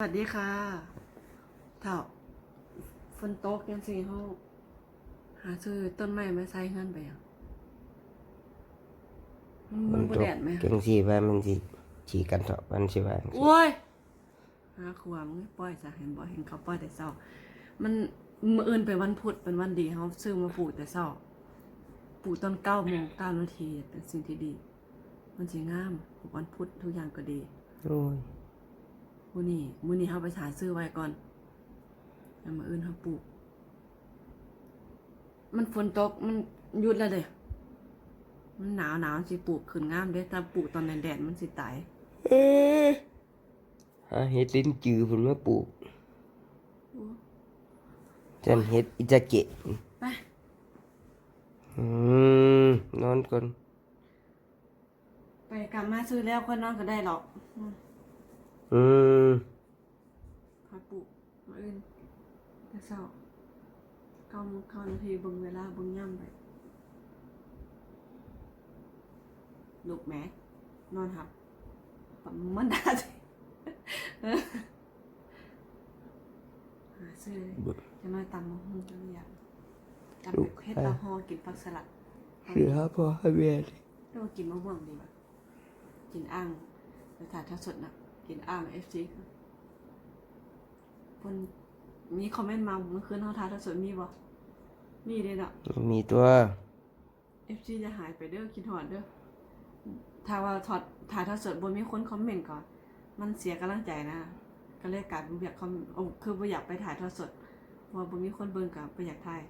สวัสดีค่ะเถ่าฝนตกยังสิเขาหาซื้อต้นไม้มาใส่เงินไปอะมันบ่แดดไหมจังสีว่ามันสิฉีกันเถาะมันสิว่าจังซี้โอ้ยหาขวางปล่อยซะเห็นบ่เห็นเขาปล่อยแต่เช้า มันมื้ออื่นไปวันพุธเป็นวันดีเขาซื้อมาปลูกแต่เช้าปลูกตอนเก้าโมงเก้านาทีเป็นสิ่งที่ดี มันสิงามปลูกวันพุธทุกอย่างก็ดีโอ้ย มื้อนี้มื้อนี้เฮาไปหาซื้อไว้ก่อนแล้วมื้ออื่นเฮาปลูก มันฝนตกมันหยุดแล้วเด้มันหนาวหนาวสิปลูกขึ้นงามเด้ถ้าปลูกตอนแดดๆมันสิตายเอ้ยหาเห็ดลิ้นจือเพิ่นมาปลูกจันเห็ดอิจาเกะไปอืมนอนก่อนไปกลับมาซื้อแล้วค่อยนอนก็ได้หรอก เออืมค่อยปลูกมื้ออื่นแต่เช้าเก้าโมงเก้านาทีเบิ่งเวลาเบิ่งย่ำไปลูกแหมนอนหับปั๊มมันดาสิหาซื้อจะน้อยตำมะฮุ่งจังอยางตำเป็ดเฮ็ดละฮอกินผักสลัดเสือพอให้เลยเรียกว่ากินมะม่วงดีป่ะกินอ่างไปถ่ายทอดสดนะ กินอ่างเอฟซีคนมีคอมเมนต์มาเมื่อคืนเขาถ่ายทอดสดมีบ่มีเด้เนาะมีตัวเอฟซีจะหายไปเด้อคิดหอดเด้อถ้าว่าถอดถ่ายทอดสดบนมีคนคอมเมนต์ก่อน มันเสียกำลังใจนะ ก็เลยกลายเป็นอยากคอมโอ้คือบ่อยากไปถ่ายทอดสดเพราะว่าบ่มีคนเบิ่งกับบ่อยากถ่าย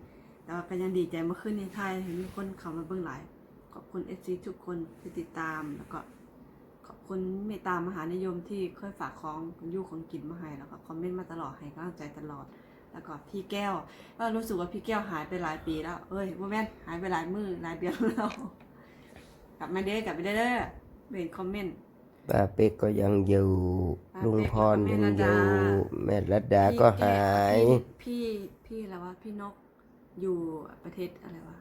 แต่ว่าก็ยังดีใจเมื่อคืนนี้ถ่ายเห็นมีคนเข้ามาเบิ่งหลายขอบคุณเอฟซีทุกคนที่ติดตามแล้วก็ขอบ คุณเมตตามหานิยมที่เคยฝากของคุณยู่ของกินมาให้แล้วก็คอมเมนต์มาตลอดให้กำลังใจตลอด แล้วก็พี่แก้ว ก็รู้สึกว่าพี่แก้วหายไปหลายปีแล้วเอ้ยว่าแม่นหายไปหลายมือหลายเดือนแล้วกลับมาเด้อกลับไปเด้อเด้อเห็นคอมเมนต์ป้าเป็กก็ยังอยู่ป้าเป็กลุงพรแล้วก็ยังแม่อรัยู่ตดาแม่รัดดาก็หาย พี่พี่อะไรวะพี่นกอยู่ประเทศอะไรวะ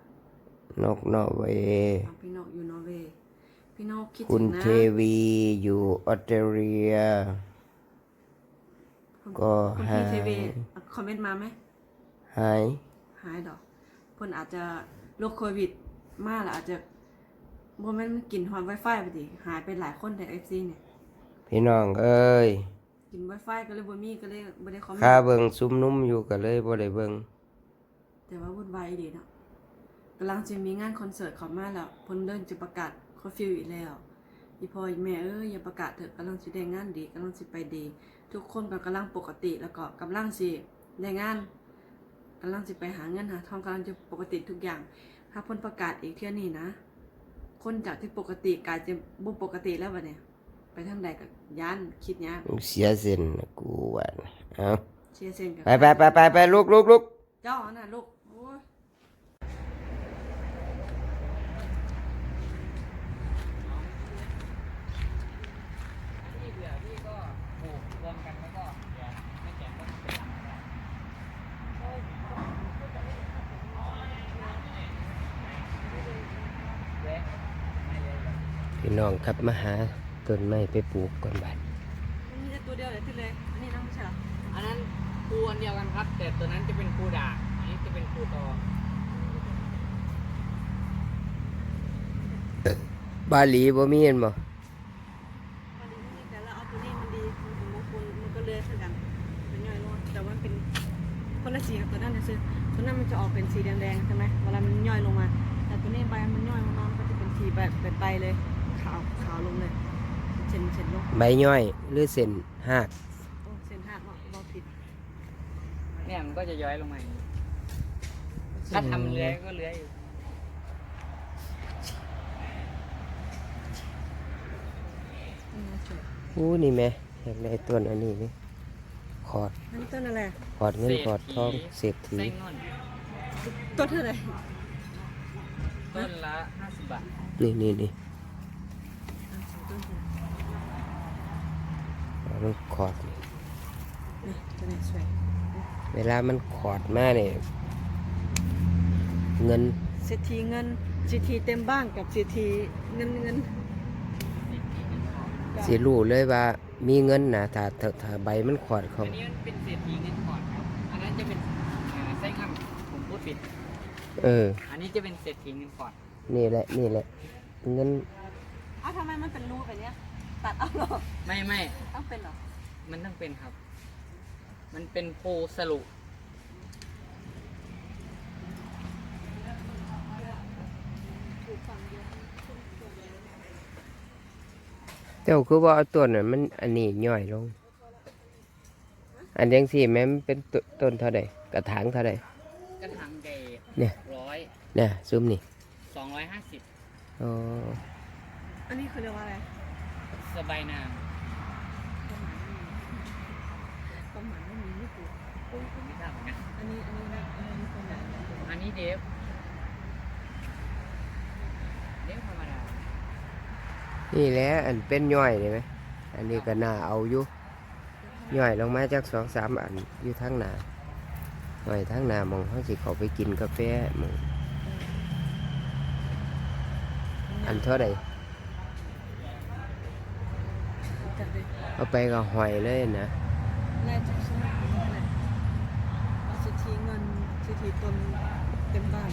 นกนอร์เวย์อ๋อพี่นกอยู่นอร์เวย์ พี่นกคิดคุถึณงนะเทวีอยู่ออสเตรเลีย คุณก็คุณหาพี่ยเทวีคอมเมนต์มาไหม หาย หายดอกเพิ่นอาจจะโรคโควิด มาแล้วอาจจะบ่แม่นมันกินฮอตไวไฟไปดิหายไปหลายคนใน FC เนี่ย พี่น้องเอ้ยกินไวไฟก็เลยบ่มีก็เลยบ่ได้คอมเมนข้าต์เบิ่งซุ่มนุ่มอยู่ก็เลยบ่ได้เบิ่งแต่ว่าวุ่นวายดีเนาะกำลังจะมีงานคอนเสิร์ตเข้ามาแล้วเพิ่นเริ่มจะประกาศ เคอร์ฟิวอีกแล้วอีพ่ออีแม่เอ้ยอย่าประกาศเถอะกำลังสิได้งานดีกำลังสิไปดี ทุกคนก็กำลังปกติแล้วก็กำลังสิได้งานกำลังสิไปหาเงินหาทองกำลังจะปกติทุกอย่าง ถ้าเพ้นประกาศอีกเที่ยนี้นะ คนจากที่ปกติกลายจะบุปกติแล้ววะเนี่ยไปทางใดกับย่านคิดยากเสียเส้นนะกูว่านะเอาเชียร์เซนกับไปไปไปไปไปลุกลุกลุกเจ้าน่ะลูกโอ้ย ที่เหลือพี่ก็ปลูกรวมกันแล้วก็เดี๋ยวไม่แก่ก็เป็นหลังได้เว้ยไม่เลย พี่น้องครับมาหาต้นไม้ไปปลูกก่อนบัดมันมีแต่ตัวเดียวเลยที่เลยอันนี้น้องไม่ใช่เหรออันนั้นภูอันเดียวกันครับ แต่ตัวนั้นจะเป็นภูด่างอันนี้จะเป็นภูตอบาหลีบ่มีเห็นบ่อันนี้ไม่มีแต่เราเอาตัวนี้มันดีมันเป็นมงคลมันก็เลื้อยเท่ากันเป็นย่อยลงแต่ว่ามันเป็นคนละสีกับตัวนั้นนะซื้อตัวนั้นมันจะออกเป็นสีแดงๆใช่ไหมเวลามันย่อยลงมา แต่ตัวนี้ใบมันย่อยลงมามันก็จะเป็นสีแบบเป็นใบเลย ขาวขาวลงเลยเช่นเช่นลงใบย่อยหรือเส้นหากโอ้เส้นหักเนาะบอกผิดเนี่ยมันก็จะย้อยลงมาอย่างนี้ถ้าทำเลื้อยก็เลื้อยอยู่นี่นะสวยอู้นี่แม่อยากได้ต้นอันนี้นี่ขอดอันนี้ต้นอะไรขอดเงินขอดทองเศรษฐีไส้งอนต้นเท่าไหร่ต้นละห้าสิบบาท นี่นี่นี่ มันขอดนี่นี่ตัวไหนสวยเวลามันขอดมาเนี่ยเงินเศรษฐีเงินเศรษฐีเต็มบ้านกับเศรษฐีเงินเงินสิรู้เลยว่ามีเงินนะถ้าถ้าถ้าใบมันขอดเขาอันนี้มันเป็นเศรษฐีเงินก่อนครับอันนั้นจะเป็นอ่าไส้งามผมพูดผิดเออ อันนี้จะเป็นเศรษฐีเงินก่อนนี่แหละนี่แหละเงิน อ้าวทำไมมันเป็นรูแบบเนี้ย ตัดเอาหรอไม่ไม่ต้องเป็นเหรอมันต้องเป็นครับ มันเป็นโพสรุเจ้าคือว่าเอาต้นน่ะมันอันนี้ย่อยลง อันยังสี่แม้มันเป็นตต้นเท่าใดกระถางเท่าใด กระถางใหญ่เนี่ย ร้อยเนี่ย ซุ้มนี่สองร้อยห้าสิบ อ๋อ อันนี้คือเรียกว่าอะไรสบายนามความหมายไม่มีไม่ถูกผมผมไม่ทราบเหมือนกันอันนี้อันนี้นะอันนี้ความหมายอันนี้เดฟเดฟธรรมดานี่แหละอันเป็นย่อยนี่ไหมอันนี้ก็น่าเอาอยู่ย่อยลงมาจากสองสามอันอยู่ทั้งหนาย่อยทั้งหนามองเขาสิเขาไปกินกาแฟหมองอันเท่าใด จัดเลยเอาไปก็หอยเลยนะน่าจะใช่อะไรเอาสิทธิเงินสิทธิตนเต็มบ้าน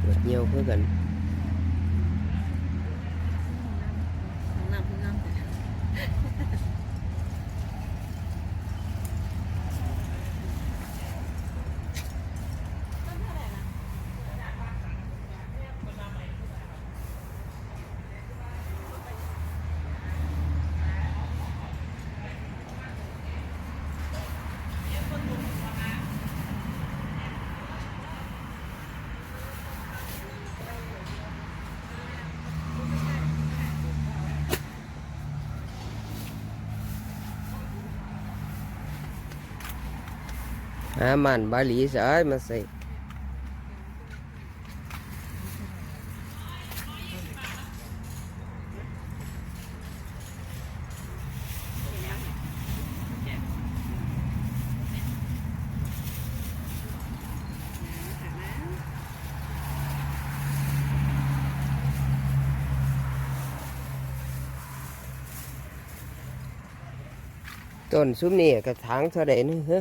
เกิดเหี่ยวคือกันน้ำเพิ่งน้ำแต่ต้นเท่าไหร่นะ หามันบาหลีสายมาใส่ต้นซุ้มนี่กระถางเท่าใดนึงเฮ้